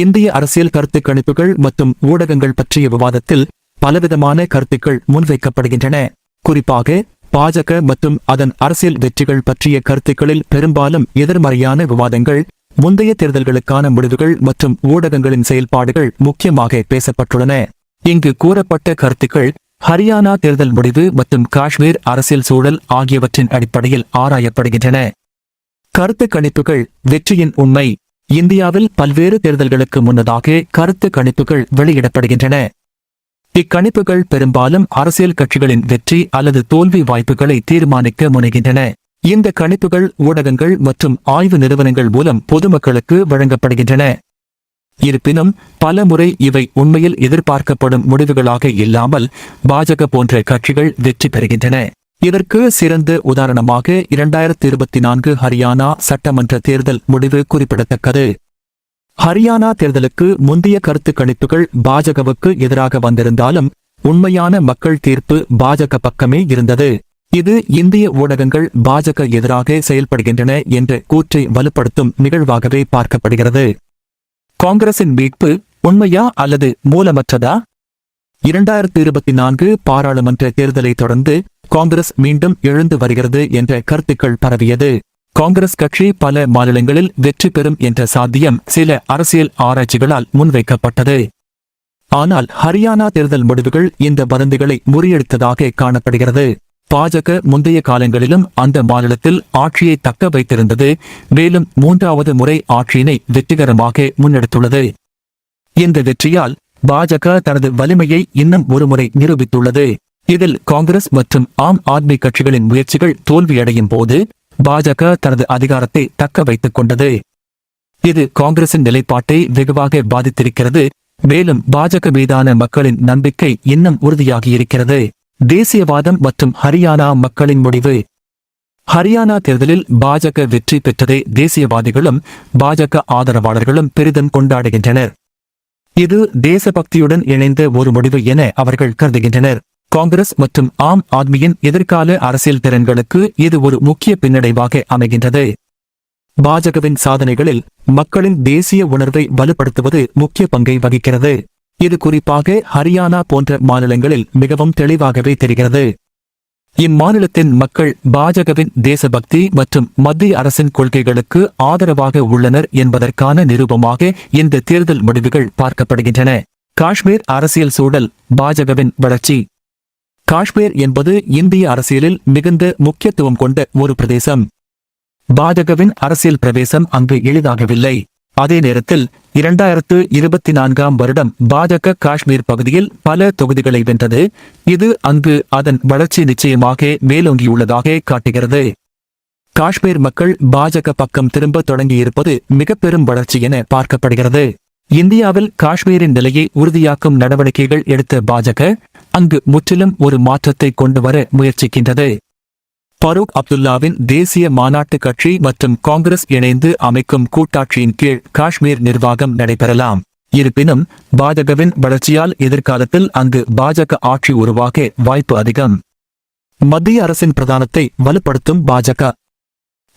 இந்திய அரசியல் கருத்து கணிப்புகள் மற்றும் ஊடகங்கள் பற்றிய விவாதத்தில் பலவிதமான கருத்துக்கள் முன்வைக்கப்படுகின்றன. குறிப்பாக பாஜக மற்றும் அதன் அரசியல் வெற்றிகள் பற்றிய கருத்துக்களில் பெரும்பாலும் எதிர்மறையான விவாதங்கள் முந்தைய தேர்தல்களுக்கான முடிவுகள் மற்றும் ஊடகங்களின் செயல்பாடுகள் முக்கியமாக பேசப்பட்டுள்ளன. இங்கு கூறப்பட்ட கருத்துக்கள் ஹரியானா தேர்தல் முடிவு மற்றும் காஷ்மீர் அரசியல் சூழல் ஆகியவற்றின் அடிப்படையில் ஆராயப்படுகின்றன. கருத்து கணிப்புகள் வெற்றியின் உண்மை இந்தியாவில் பல்வேறு தேர்தல்களுக்கு முன்னதாக கருத்து கணிப்புகள் வெளியிடப்படுகின்றன. இக்கணிப்புகள் பெரும்பாலும் அரசியல் கட்சிகளின் வெற்றி அல்லது தோல்வி வாய்ப்புகளை தீர்மானிக்க முனைகின்றன. இந்த கணிப்புகள் ஊடகங்கள் மற்றும் ஆய்வு நிறுவனங்கள் மூலம் பொதுமக்களுக்கு வழங்கப்படுகின்றன. இருப்பினும் பல முறை இவை உண்மையில் எதிர்பார்க்கப்படும் முடிவுகளாக இல்லாமல் பாஜக போன்ற கட்சிகள் வெற்றி பெறுகின்றன. இதற்கு சிறந்த உதாரணமாக இரண்டாயிரத்தி இருபத்தி நான்கு ஹரியானா சட்டமன்ற தேர்தல் முடிவு குறிப்பிடத்தக்கது. ஹரியானா தேர்தலுக்கு முந்தைய கருத்து கணிப்புகள் பாஜகவுக்கு எதிராக வந்திருந்தாலும் உண்மையான மக்கள் தீர்ப்பு பாஜக பக்கமே இருந்தது. இது இந்திய ஊடகங்கள் பாஜக எதிராக செயல்படுகின்றன என்ற கூற்றை வலுப்படுத்தும் நிகழ்வாகவே பார்க்கப்படுகிறது. காங்கிரசின் மீட்பு உண்மையா அல்லது மூலமற்றதா? இரண்டாயிரத்தி இருபத்தி நான்கு பாராளுமன்ற தேர்தலை தொடர்ந்து காங்கிரஸ் மீண்டும் எழுந்து வருகிறது என்ற கருத்துக்கள் பரவியது. காங்கிரஸ் கட்சி பல மாநிலங்களில் வெற்றி பெறும் என்ற சாத்தியம் சில அரசியல் ஆராய்ச்சிகளால் முன்வைக்கப்பட்டது. ஆனால் ஹரியானா தேர்தல் முடிவுகள் இந்த வதந்திகளை முறியடித்ததாக காணப்படுகிறது. பாஜக முந்தைய காலங்களிலும் அந்த மாநிலத்தில் ஆட்சியை தக்க வைத்திருந்தது. மேலும் மூன்றாவது முறை ஆட்சியினை வெற்றிகரமாக முன்னெடுத்துள்ளது. இந்த வெற்றியால் பாஜக தனது வலிமையை இன்னும் ஒருமுறை நிரூபித்துள்ளது. இதில் காங்கிரஸ் மற்றும் ஆம் ஆத்மி கட்சிகளின் முயற்சிகள் தோல்வியடையும் போது பாஜக தனது அதிகாரத்தை தக்க வைத்துக் கொண்டது. இது காங்கிரசின் நிலைப்பாட்டை வெகுவாக பாதித்திருக்கிறது. மேலும் பாஜக மீதான மக்களின் நம்பிக்கை இன்னும் உறுதியாகியிருக்கிறது. தேசியவாதம் மற்றும் ஹரியானா மக்களின் முடிவு. ஹரியானா தேர்தலில் பாஜக வெற்றி பெற்றதை தேசியவாதிகளும் பாஜக ஆதரவாளர்களும் பெரிதும் கொண்டாடுகின்றனர். இது தேசபக்தியுடன் இணைந்த ஒரு முடிவு என அவர்கள் கருதுகின்றனர். காங்கிரஸ் மற்றும் ஆம் ஆத்மியின் எதிர்கால அரசியல் திறன்களுக்கு இது ஒரு முக்கிய பின்னடைவாக அமைகின்றது. பாஜகவின் சாதனைகளில் மக்களின் தேசிய உணர்வை வலுப்படுத்துவது முக்கிய பங்கை வகிக்கிறது. இது குறிப்பாக ஹரியானா போன்ற மாநிலங்களில் மிகவும் தெளிவாகவே தெரிகிறது. இம்மாநிலத்தின் மக்கள் பாஜகவின் தேசபக்தி மற்றும் மத்திய அரசின் கொள்கைகளுக்கு ஆதரவாக உள்ளனர் என்பதற்கான நிரூபமாக இந்த தேர்தல் முடிவுகள் பார்க்கப்படுகின்றன. காஷ்மீர் அரசியல் சூழல் பாஜகவின் வளர்ச்சி. காஷ்மீர் என்பது இந்திய அரசியலில் மிகுந்த முக்கியத்துவம் கொண்ட ஒரு பிரதேசம். பாஜகவின் அரசியல் பிரவேசம் அங்கு எளிதாகவில்லை. அதே நேரத்தில் இரண்டாயிரத்து இருபத்தி நான்காம் வருடம் பாஜக காஷ்மீர் பகுதியில் பல தொகுதிகளை வென்றது. இது அங்கு அதன் வளர்ச்சி நிச்சயமாக மேலோங்கியுள்ளதாக காட்டுகிறது. காஷ்மீர் மக்கள் பாஜக பக்கம் திரும்ப தொடங்கியிருப்பது மிக பெரும் வளர்ச்சி என பார்க்கப்படுகிறது. இந்தியாவில் காஷ்மீரின் நிலையை உறுதியாக்கும் நடவடிக்கைகள் எடுத்த பாஜக அங்கு முற்றிலும் ஒரு மாற்றத்தை கொண்டு வர முயற்சிக்கின்றது. பரூக் அப்துல்லாவின் தேசிய மாநாட்டு கட்சி மற்றும் காங்கிரஸ் இணைந்து அமைக்கும் கூட்டாட்சியின் கீழ் காஷ்மீர் நிர்வாகம் நடைபெறலாம். இருப்பினும் பாஜகவின் வளர்ச்சியால் எதிர்காலத்தில் அங்கு பாஜக ஆட்சி உருவாக வாய்ப்பு அதிகம். மத்திய அரசின் பிரதானத்தை வலுப்படுத்தும் பாஜக.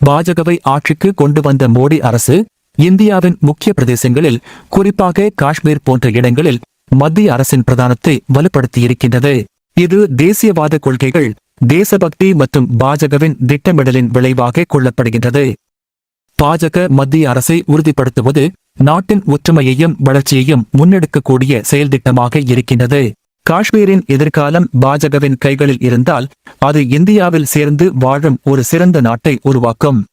பாஜகவை ஆட்சிக்கு கொண்டு வந்த மோடி அரசு இந்தியாவின் முக்கிய பிரதேசங்களில் குறிப்பாக காஷ்மீர் போன்ற இடங்களில் மத்திய அரசின் பிரதானத்தை வலுப்படுத்தியிருக்கின்றது. இது தேசியவாத கொள்கைகள் தேசபக்தி மற்றும் பாஜகவின் திட்டமிடலின் விளைவாக கொள்ளப்படுகின்றது. பாஜக மத்திய அரசை உறுதிப்படுத்துவது நாட்டின் ஒற்றுமையையும் வளர்ச்சியையும் முன்னெடுக்கக்கூடிய செயல்திட்டமாக இருக்கின்றது. காஷ்மீரின் எதிர்காலம் பாஜகவின் கைகளில் இருந்தால் அது இந்தியாவில் சேர்ந்து வாழும் ஒரு சிறந்த நாட்டை உருவாக்கும்.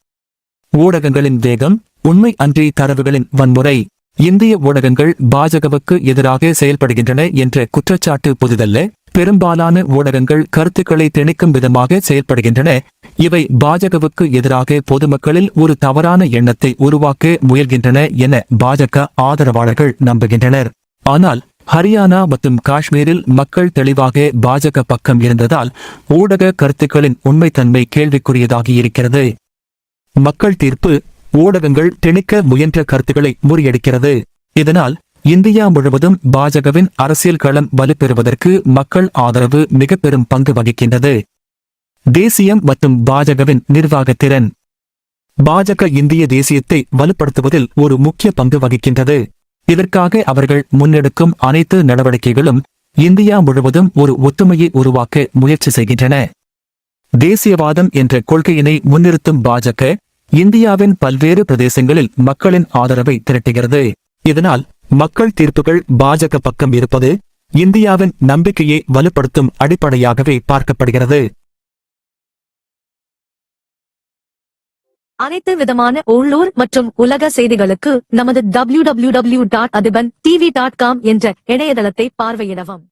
ஊடகங்களின் வேகம் உண்மை அன்றி தரவுகளின் வன்முறை. இந்திய ஊடகங்கள் பாஜகவுக்கு எதிராக செயல்படுகின்றன என்ற குற்றச்சாட்டு புதிதல்ல. பெரும்பாலான ஊடகங்கள் கருத்துக்களை திணிக்கும் விதமாக செயல்படுகின்றன. இவை பாஜகவுக்கு எதிராக பொதுமக்களில் ஒரு தவறான எண்ணத்தை உருவாக்க முயல்கின்றன என பாஜக ஆதரவாளர்கள் நம்புகின்றனர். ஆனால் ஹரியானா மற்றும் காஷ்மீரில் மக்கள் தெளிவாக பாஜக பக்கம் இருந்ததால் ஊடக கருத்துக்களின் உண்மைத்தன்மை கேள்விக்குரியதாகி இருக்கிறது. மக்கள் தீர்ப்பு ஊடகங்கள் திணிக்க முயன்ற கருத்துக்களை முறியடிக்கிறது. இதனால் இந்தியா முழுவதும் பாஜகவின் அரசியல் களம் வலுப்பெறுவதற்கு மக்கள் ஆதரவு மிக பெரும் பங்கு வகிக்கின்றது. தேசியம் மற்றும் பாஜகவின் நிர்வாகத்திறன் பாஜக இந்திய தேசியத்தை வலுப்படுத்துவதில் ஒரு முக்கிய பங்கு வகிக்கின்றது. இதற்காக அவர்கள் முன்னெடுக்கும் அனைத்து நடவடிக்கைகளும் இந்தியா முழுவதும் ஒரு ஒத்துமையை உருவாக்க முயற்சி செய்கின்றன. தேசியவாதம் என்ற கொள்கையினை முன்னிறுத்தும் பாஜக இந்தியாவின் பல்வேறு பிரதேசங்களில் மக்களின் ஆதரவை திரட்டுகிறது. இதனால் மக்கள் தீர்ப்புகள் பாஜக பக்கம் இருப்பது இந்தியாவின் நம்பிக்கையை வலுப்படுத்தும் அடிப்படையாகவே பார்க்கப்படுகிறது. அனைத்து விதமான உள்ளூர் மற்றும் உலக செய்திகளுக்கு நமது W W W dot Athiban TV dot com என்ற இணையதளத்தை பார்வையிடவும்.